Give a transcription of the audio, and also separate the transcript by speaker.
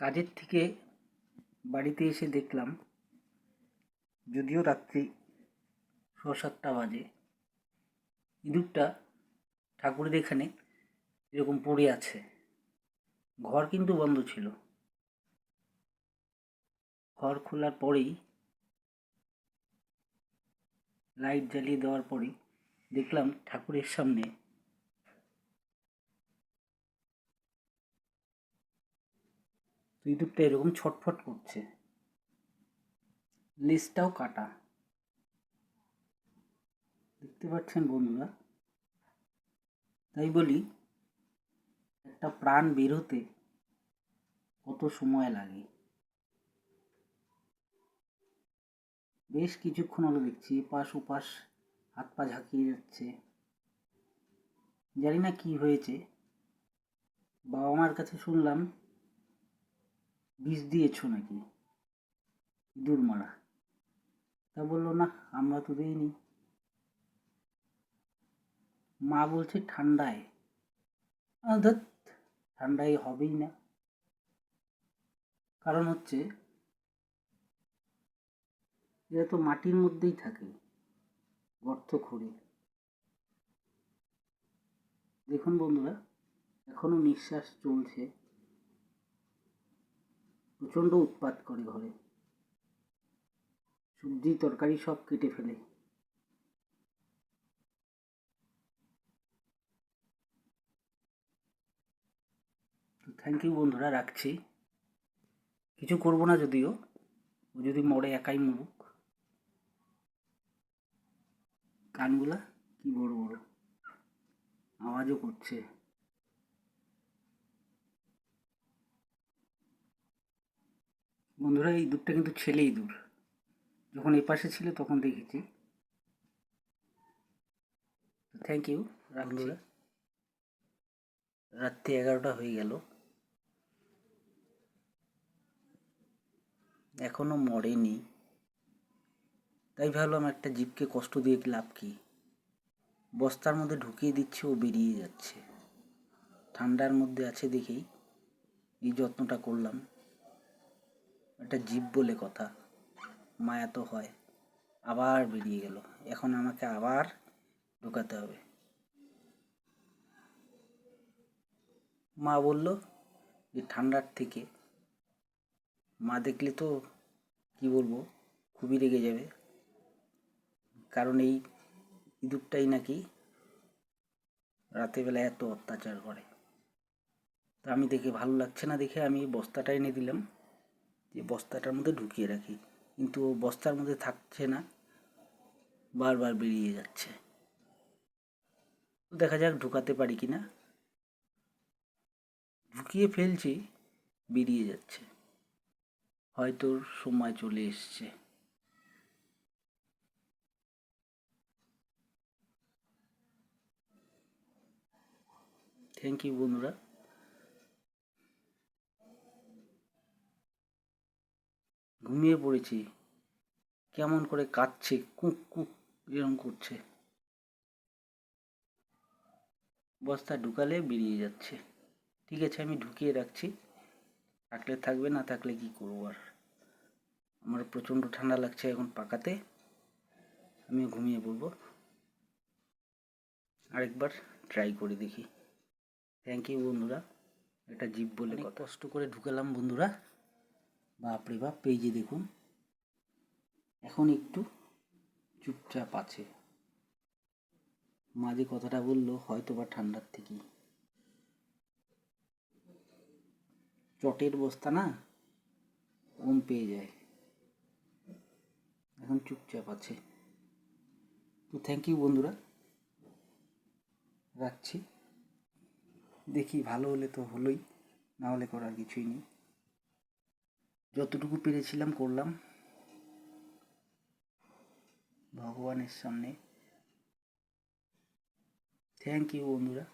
Speaker 1: কাজের থেকে বাড়িতে এসে দেখলাম, যদিও রাত্রি ছ সাতটা বাজে, ইঁদুরটা ঠাকুরের এখানে এরকম পড়ে আছে। ঘর কিন্তু বন্ধ ছিল। ঘর খোলার পরেই লাইট জ্বালিয়ে দেওয়ার পরেই দেখলাম ঠাকুরের সামনে তো ইঁদুরটা এরকম ছটফট করছে। লেজটাও কাটা। দেখতে পাচ্ছেন বন্ধুরা? তাই বলি, একটা প্রাণ বেরোতে কত সময় লাগে? বেশ কিছুক্ষণ হলো দেখছি, এপাশ ওপাশ হাত পা ঝাঁকিয়ে যাচ্ছে। জানি না কি হয়েছে। বাবা মার কাছে শুনলাম বিষ দিয়েছ নাকি? ইঁদুর মারা। তা বলল, না, আমরা তো দিইনি। মা বলছে, ঠান্ডায়। ধ্যাৎ ঠান্ডায় হবেই না। কারণ হচ্ছে, এরা তো মাটির মধ্যেই থাকে, গর্ত খুঁড়ে। দেখুন বন্ধুরা, এখনও নিঃশ্বাস চলছে। প্রচণ্ড উৎপাত করে ঘরে। সবজি, তরকারি সব কেটে ফেলে। থ্যাংক ইউ বন্ধুরা, রাখছি। কিছু করব না যদিও। ও যদি মরে একাই মরুক। কানগুলা কি বড় বড়। আওয়াজও করছে। বন্ধুরা, এই ইঁদুরটা কিন্তু ছেলে ইঁদুর যখন এই পাশে ছিল তখন দেখেছি। থ্যাংক ইউ বন্ধুরা, রাত্রি এগারোটা হয়ে গেল। এখনও মরেনি। তাই ভাবলাম একটা জীবকে কষ্ট দিয়ে লাভ কি? বস্তার মধ্যে ঢুকিয়ে দিচ্ছে, ও বেরিয়ে যাচ্ছে। ঠান্ডার মধ্যে আছে দেখেই এই যত্নটা করলাম। একটা জীব বলে কথা। মায়া তো হয়। আবার বেরিয়ে গেল। এখন আমাকে আবার ঢোকাতে হবে। মা বলল যে ঠান্ডার থেকে মা দেখলে তো, কি বলব, খুবই রেগে যাবে। কারণ এই ইঁদুরটাই নাকি রাতেরবেলা এত অত্যাচার করে। তো আমি দেখে, ভালো লাগছে না দেখে আমি বস্তাটা এনে দিলাম। যে বস্তাটার মধ্যে ঢুকিয়ে রাখি। কিন্তু ও বস্তার মধ্যে থাকছে না, বারবার বেরিয়ে যাচ্ছে। দেখা যাক ঢুকাতে পারি কি না ঢুকিয়ে ফেলছি, বেরিয়ে যাচ্ছে। হয়তো সময় চলে এসছে। থ্যাংক ইউ বন্ধুরা। ঘুমিয়ে পড়েছি। কেমন করে কাঁদছে কুক কুক এরকম করছে। বস্তা ঢুকালে বেরিয়ে যাচ্ছে। ঠিক আছে আমি ঢুকিয়ে রাখছি। থাকলে থাকবে না থাকলে কি করব আর? আমার প্রচণ্ড ঠান্ডা লাগছে এখন পাকাতে। আমি ঘুমিয়ে পড়ব। আরেকবার ট্রাই করে দেখি। থ্যাংক ইউ বন্ধুরা। একটা জীব বলে কষ্ট করে ঢুকালাম বন্ধুরা। বাপরে বাপ পেজে দেখুন, এখন একটু চুপচাপ আছে। মাঝে কথাটা বলল হয়তো বা ঠান্ডার থেকেই। চটের বস্তা না ওম পেয়ে যায়। এখন চুপচাপ আছে। তো থ্যাংক ইউ বন্ধুরা, রাখছি। দেখি ভালো হলে তো হলোই, না হলে করার কিছুই নেই। যতটুকু পেরেছিলাম করলাম। ভগবানের সামনে। থ্যাংক ইউ বন্ধুরা।